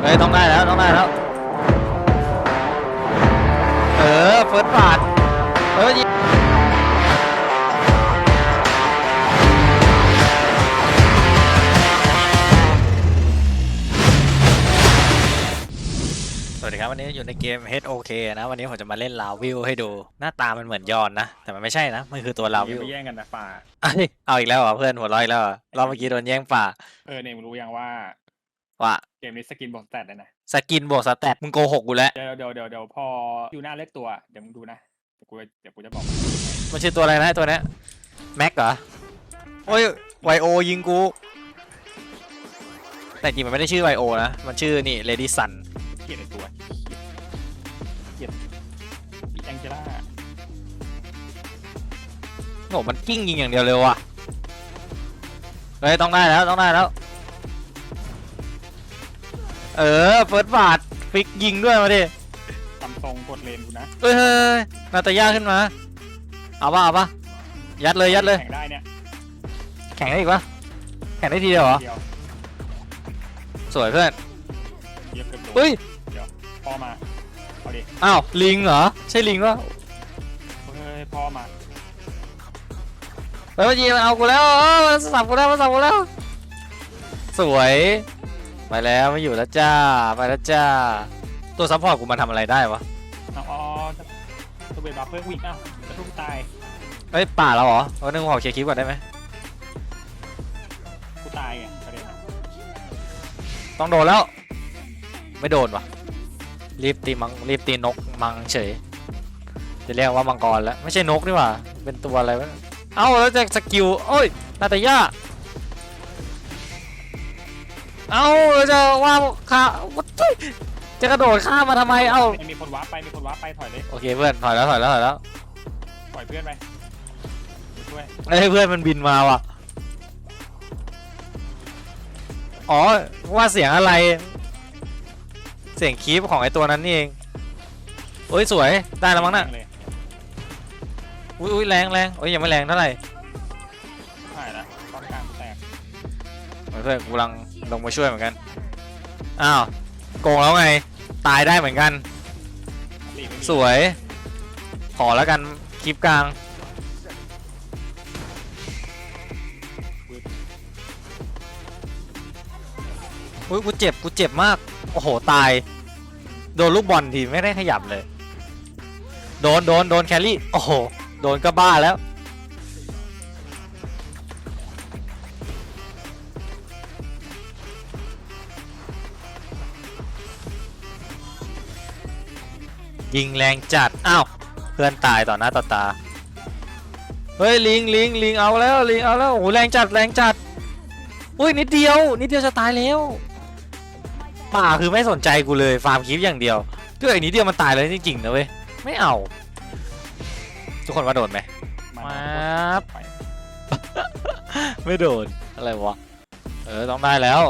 เฮ้ยต้องได้แล้วต้องได้แล้ว เออเฟิร์สบาทเออยิงสวัสดีครับวันนี้อยู่ในเกม HOK นะ วันนี้ผมจะมาเล่นลาวิวให้ดู หน้าตามันเหมือนยอนนะ แต่มันไม่ใช่นะ มันคือตัวลาอย่าวิวไปแย่งกันนะป่าเอ้ยเอาอีกแล้วเหรอเพื่อนหัวเร้อยแล้วเหรอรอบเมื่อกี้โดนแย่งป่า เออเนี่ยมึงรู้ยังว่า ว่าเกมนี้สกินบวกสแตทเลยนะสกินบวกสแตทมึงโกหกกูแล้ว เดี๋ยวเดี๋ยวเดี๋ยวเดี๋ยวพออยู่หน้าเลือกตัวเดี๋ยวมึงดูนะเดี๋ยวกูเดี๋ยวกูจะบอกมันชื่อตัวอะไรนะไอ้ตัวเนี้ยแม็กเหรอโอ้ยไวโอยิงกู แต่จริงมันไม่ได้ชื่อไวโอนะ มันชื่อนี่เลดี้ซันเกลียดไอ้ตัวเกลียดอีแองเจล่าโหมันกิ้งยิงอย่างเดียวเลยว่ะเฮ้ยต้องได้แล้วต้องได้แล้ว เออเฟิร์สบาทฟิกยิงด้วยมาดิซัมซุงกดเลนกูนะเฮ้ยเฮ้ยเฮ้ยนาตาย่าขึ้นมา เอาป่ะเอาป่ะยัดเลยยัดเลย แข่งได้เนี่ยแข่งได้อีกปะแข่งได้ทีเดียวเหรอ เดียวสวยเพื่อนเยียบเกือบโดนเฮ้ย พ่อมา เอาดิอ้าว ลิงเหรอ ใช่ลิงปะเฮ้ยพ่อมาเฮ้ยมันยิงมันเอากูแล้วเออมันสับกูแล้วมันสับกูแล้ว สวย ไปแล้วไม่อยู่แล้วจ้าไปแล้วจ้า ตัวซัพพอร์ตกูมาทำอะไรได้วะเอาอ๋อตัวเบรบัฟเพิ่มวิ่งอ้าวจะทุกตายเฮ้ยป่าเราเหรอเอาหนึ่งขอเคลียร์คลิปก่อนได้ไหมกูตายไงประเด็นอะต้องโดนแล้ว ไม่โดนวะรีบตีมังรีบตีนกมังเฉย จะเรียกว่ามังกรแล้ว ไม่ใช่นกนี่หว่า เป็นตัวอะไรวะเอ้าแล้วจะสกิลโอ้ยนาตาย่า เอ้าแล้วจะว่าข้าวัดเฮ้ยจะกระโดดข้ามมาทำไมเอ้ามีคนวาร์ปไปมีคนวาร์ปไปถอยเลยโอเคเพื่อนถอยแล้วถอยแล้วถอยแล้วปล่อยเพื่อนไปช่วยเอ้ยเพื่อนมันบินมาว่ะอ๋อว่าเสียงอะไร เสียงคีปของไอตัวนั้นนี่เองโอ้ยสวยได้แล้วมั้งน่ะเลยอุ้ยอุ้ยแรงแรงโอ้ยยังไม่แรงเท่าไหร่ใช่ละตอนกลางกูแตกเพื่อนกูกำลัง ลงมาช่วยเหมือนกัน อ้าวโกงแล้วไง ตายได้เหมือนกันตีไม่มีสวย ขอแล้วกันคลิปกลาง อุ้ยกูเจ็บกูเจ็บมาก โอ้โห ตาย โดนลูกบอลทีไม่ได้ขยับเลย โดนโดนโดนแครี่ โอ้โห โดนก็บ้าแล้ว ยิงแรงจัด อ้าว เพื่อนตายต่อหน้าต่อตา เฮ้ย ลิงลิงลิงเอาแล้วลิงเอาแล้วโอ้โหแรงจัดแรงจัด อุ้ยนิดเดียว นิดเดียวจะตายแล้ว ป่าคือไม่สนใจกูเลยฟาร์มคลิปอย่างเดียวก็ไอ้นิดเดียวมันตายเลยจริงๆนะเว้ย ไม่เอา ทุกคนว่าโดนไหม มามาไปไม่โดน อะไรวะ เออ ต้องได้แล้ว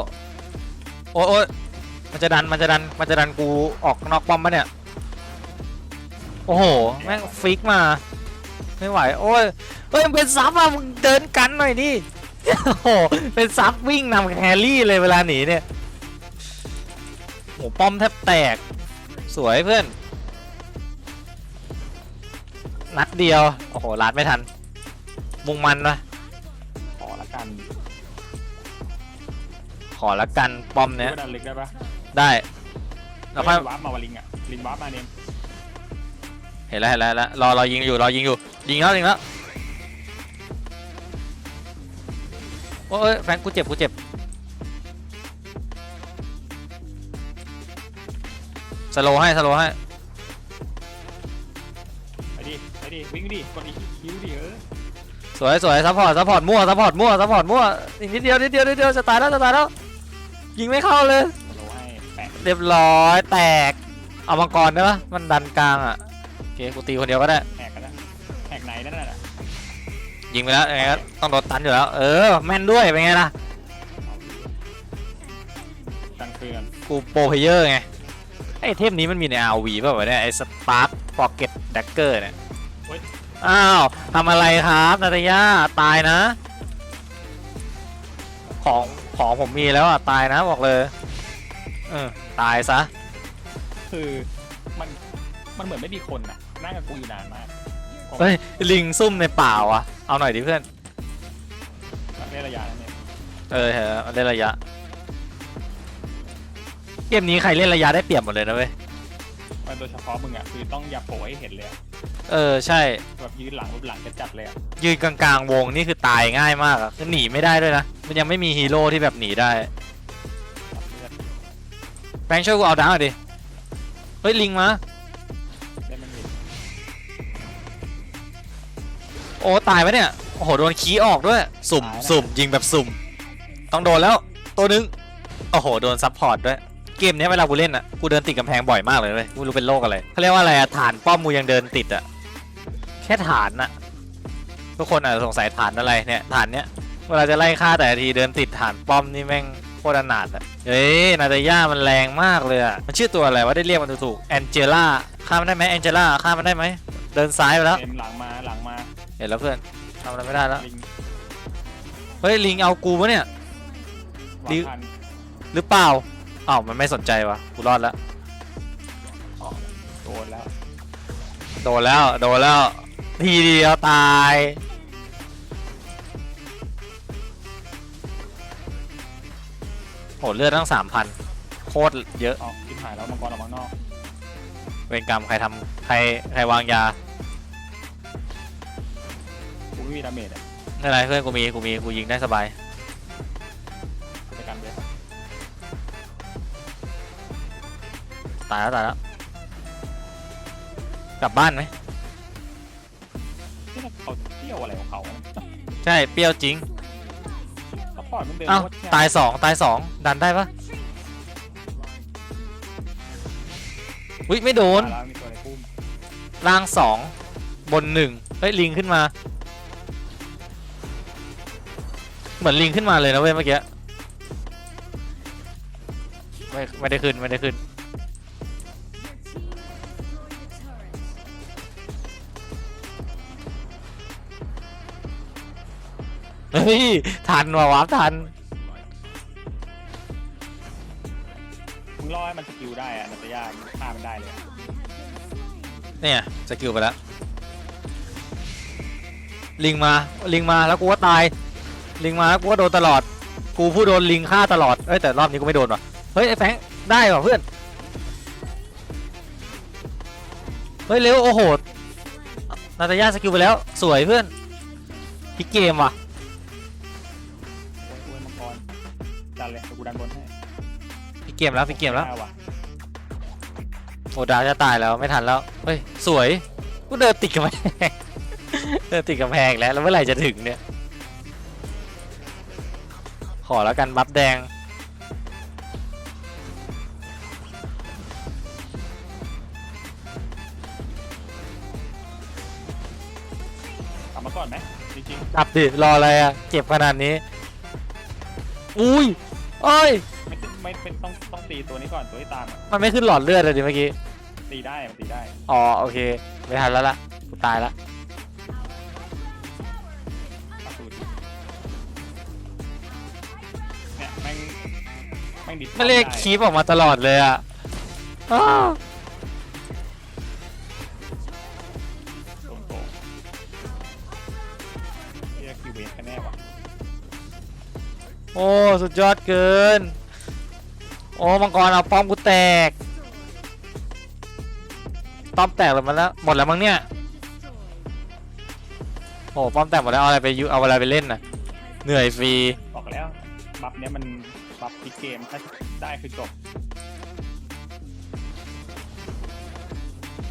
โอ๊ยโอ๊ยมันจะดัน มันจะดัน มันจะดันกูออกนอกป้อมปะเนี่ย โอ้โห แม่งฟิกมา ไม่ไหว โอ้ยเฮ้ยมันเป็นซับอะมึงเดินกันหน่อยดิ โอ้โห เป็นซับวิ่งนำแครี่เลยเวลาหนีเนี่ยโอ้ป้อมแทบแตก สวยเพื่อน นัดเดียว โอ้โหลัดไม่ทัน มุงมันนะขอละกันขอละกันป้อมเนี้ยกูดันลึกได้ปะได้ แล้วค่อยเฮ้ยวาร์ปมาวาลิงอะลิงวาร์ปมาเนี่ย เห็นแล้วเห็นแล้วเห็นแล้วรอรอยิงอยู่รอยิงอยู่ยิงแล้วยิงแล้วโอ้ยแฟรงค์กูเจ็บกูเจ็บสโลว์ให้สโลว์ให้ไปดิไปดิวิ่งดิกดอีคิวดิเออสวยสวยซัพพอร์ตซัพพอร์ตมั่วซัพพอร์ตมั่วซัพพอร์ตมั่วอีกนิดเดียวนิดเดียวนิดเดียวจะตายแล้วจะตายแล้วยิงไม่เข้าเลย โลให้แปะ เรียบร้อยแตกเอามังกรได้ปะมันดันกลางอะโอ เคกูตีคนเดียวก็ได้แหกกันนะแหกไหนนั่นน่ะยิงไปแล้วยังไงก็ต้องโดนตันอยู่แล้ว เออ แม่นด้วยเป็นไงล่ะตังเตือนกูโปรเพลเยอร์ไง ไอเทพนี้มันมีใน RV ป่ะวะเนี่ยไอสปาร์ p พ็อกเก็ตดักเกอร์เนี่ย อ้าวทำอะไรครับนาตาย่าตายนะ ของของผมมีแล้วอะ ตายนะบอกเลย เออ ตายซะ คือมันมันเหมือนไม่มีคนอะ นั่งกับกูอยู่นานมากเฮ้ยลิงซุ่มในป่าวะเอาหน่อยดิเพื่อนเล่นระยะนั่นเนี่ยเออเห็นแล้วมันเล่นระยะเกมนี้ใครเล่นระยะได้เปรียบหมดเลยนะเว้ยมันโดยเฉพาะมึงอะคือต้องอย่าโผล่ให้เห็นเลยอะเออใช่แบบยืนหลังแบบหลังจะจัดเลยอะยืนกลางๆวงนี่คือตายง่ายมากอะคือหนีไม่ได้ด้วยนะมันยังไม่มีฮีโร่ที่แบบหนีได้ตัดเลือดแบงค์ช่วยกูเอาดาวหน่อยดิเฮ้ยลิงมา โอ้ตายปะเนี่ย โอ้โหโดนขี้ออกด้วย สุ่มสุ่มยิงแบบสุ่ม ต้องโดนแล้ว ตัวนึง โอ้โหโดนซับพอร์ตด้วย เกมเนี้ยเวลากูเล่นอะ กูเดินติดกำแพงบ่อยมากเลยเว้ยกูไม่รู้เป็นโรคอะไรเขาเรียกว่าอะไรอะฐานป้อมกูยังเดินติดอะแค่ฐานอะทุกคนอาจจะสงสัยฐานอะไรเนี่ยฐานเนี้ย เวลาจะไล่ฆ่าแต่ละทีเดินติดฐานป้อมนี่แม่งโคตรอนาถอะเฮ้ยนาตาย่ามันแรงมากเลยอะมันชื่อตัวอะไรวะได้เรียกมันถูกแอนเจล่าฆ่ามันได้ไหมแองเจล่าฆ่ามันได้ไหม เดินซ้ายไปแล้ว เต็มหลังมาหลังมา เห็นแล้วเพื่อนทำอะไรไม่ได้แล้ว ลิงเฮ้ย ลิงเอากูปะเนี่ย วาลิงงพันหรือเปล่าอ้าวมันไม่สนใจวะกูรอดแล้วออกโดนแล้วโดนแล้ว โดนแล้ว ทีเดียวตาย โหเลือดตั้งสามพันโคตรเยอะออกทิพหายแล้วมังกรออกมานอก เวรกรรมใครทำใครใครวางยากู ไม่มีดาเมจอะไม่เป็นไรเพื่อนกูมีกูมีกูยิงได้สบายในการเวฟตายแล้วตายแล้วกลับบ้านไหมที่เขาเที่ยวอะไรของเขาเนี่ยใช่เปรี้ยวจริงซัพพอร์ตมันเดินอ้าวโคตรแค่ตายสองตายสองดันได้ปะอุ้ยไม่โดนตายแล้วมีตัวในปุ้มล่างสองบนหนึ่งเฮ้ยลิงขึ้นมา เหมือนลิงขึ้นมาเลยนะเว้ยเมื่อกี้ไม่ไม่ได้ขึ้นไม่ได้ขึ้น เฮ้ย ทันว่ะวาร์ปทัน มึงรอให้มันสกิลได้อะนัตยาฆ่ามันได้เลยอะเนี่ยสกิลไปแล้ว ลิงมา ลิงมาแล้วกูก็ตาย ลิงมาแล้วกูก็โดนตลอด กูผู้โดนลิงฆ่าตลอด เอ้ยแต่รอบนี้กูไม่โดนว่ะ เฮ้ยไอ้แฟงค์ได้ว่ะเพื่อน เฮ้ยเร็วโอ้โห นาตาย่าสกิลไปแล้วสวยเพื่อนพลิกเกมว่ะโอ้ยโอ้ยมังกรดันเลยเดี๋ยวกูดันบนให้พลิกเกมแล้วพลิกเกมแล้วอาะโอ้ดาวจะตายแล้วไม่ทันแล้ว เฮ้ย สวย กูเดินติดกำแพง เดินติดกำแพงแล้วแล้วเมื่อไหร่จะถึงเนี่ย ขอแล้วกันบัฟแดง กลับมาก่อนไหมจริงจับดิ รออะไรอะเจ็บขนาดนี้ อุ้ยเอ้ย ๆไม่ไม่เป็นต้องต้องตีตัวนี้ก่อนตัวที่ตามอะมันไม่ขึ้นหลอดเลือดเลยดิเมื่อกี้ ตีได้มันตีได้ อ๋อ โอเค ไม่ทันแล้วล่ะกูตายละ ม่งดิดไม่เรียกได้คีปออกมาตลอดเลยอะอ้าวโดนโกงเรียกคิวเวฟกันแน่วะโอ้ สุดยอดเกิน โอ้ มังกรเอาป้อมกูแตกป้อมแตกหมดแล้วหมดแล้วมั้งเนี่ย โอ้ป้อมแตกหมดแล้วเอาอะไรไปยุเอาอะไรไปเล่นน่ะ เหนื่อยฟรี บอกแล้ว บัฟเนี้ยมัน บัฟพลิกเกมถ้าได้คือจบ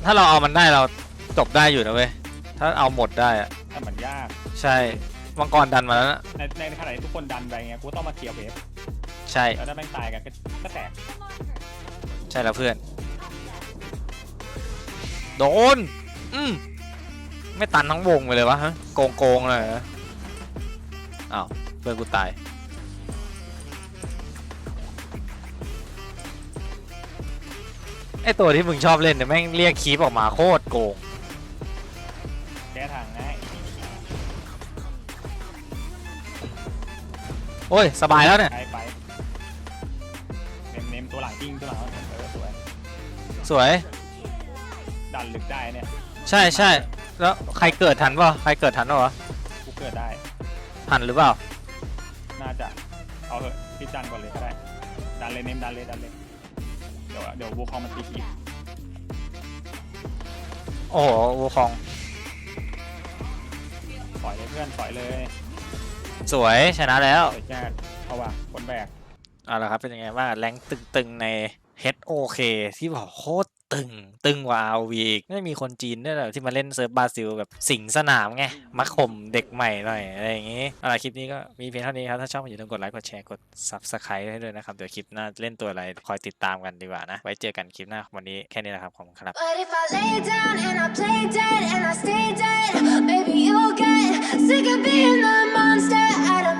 ถ้าเราเอามันได้เราจบได้อยู่นะเว้ย ถ้าเอาหมดได้อะแต่มันยาก ใช่มังกรดันมาแล้วนะในในขณะที่ทุกคนดันไปไงกูต้องมาเคลียร์เวฟใช่ แล้วถ้าแม่งตายกันก็ก็แตกใช่แล้วเพื่อน โดน อืมไม่ตันทั้งวงไปเลยวะฮะโกงโกงๆเลยเหรออ้าวเพื่อนกูตาย ไอตัวที่มึงชอบเล่นเนี่ยแม่งเรียกคีปออกมาโคตรโกง แก้ทางง่ายโอ้ย สบายแล้วเนี่ย ไปไปเนมเนมตัวหลังยิงตัวหลังเออสวยสวย ดันลึกได้เนี่ยใช่ใช่แล้วใครเกิดทันเปล่าใครเกิดทันเปล่าวะกูเกิดได้ ทันหรือเปล่า น่าจะ เอาเถอะพี่จันก่อนเลยก็ได้ ดันเลยเน้นดันเลยดันเลยเดี๋ยวเดี๋ยววูคองมันตีคีบโอ้โหวูคองปล่อยเลยเพื่อนปล่อยเลยสวยชนะแล้วเดี๋ยวแจ้เอาว่ะคนแบก เอาละครับเป็นยังไงบ้างแรงตึงๆใน HOK ที่บอกโคตร ตึงตึงกว่า RV อีกไม่มีคนจีนด้วยเหรอที่มาเล่นเซิร์ฟบราซิลแบบสิงสนามไงมาข่มเด็กใหม่หน่อยอะไรอย่างงี้เอาล่ะคลิปนี้ก็มีเพียงเท่านี้ครับ ถ้าชอบอย่าลืมกดไลค์กดแชร์กด Subscribe ให้ด้วยนะครับ เดี๋ยวคลิปหน้าเล่นตัวอะไรคอยติดตามกันดีกว่านะ ไว้เจอกันคลิปหน้าวันนี้แค่นี้นะครับขอบคุณครับ But if I lay down and I play dead and I stay dead, maybe you'll get sick of being the monster out of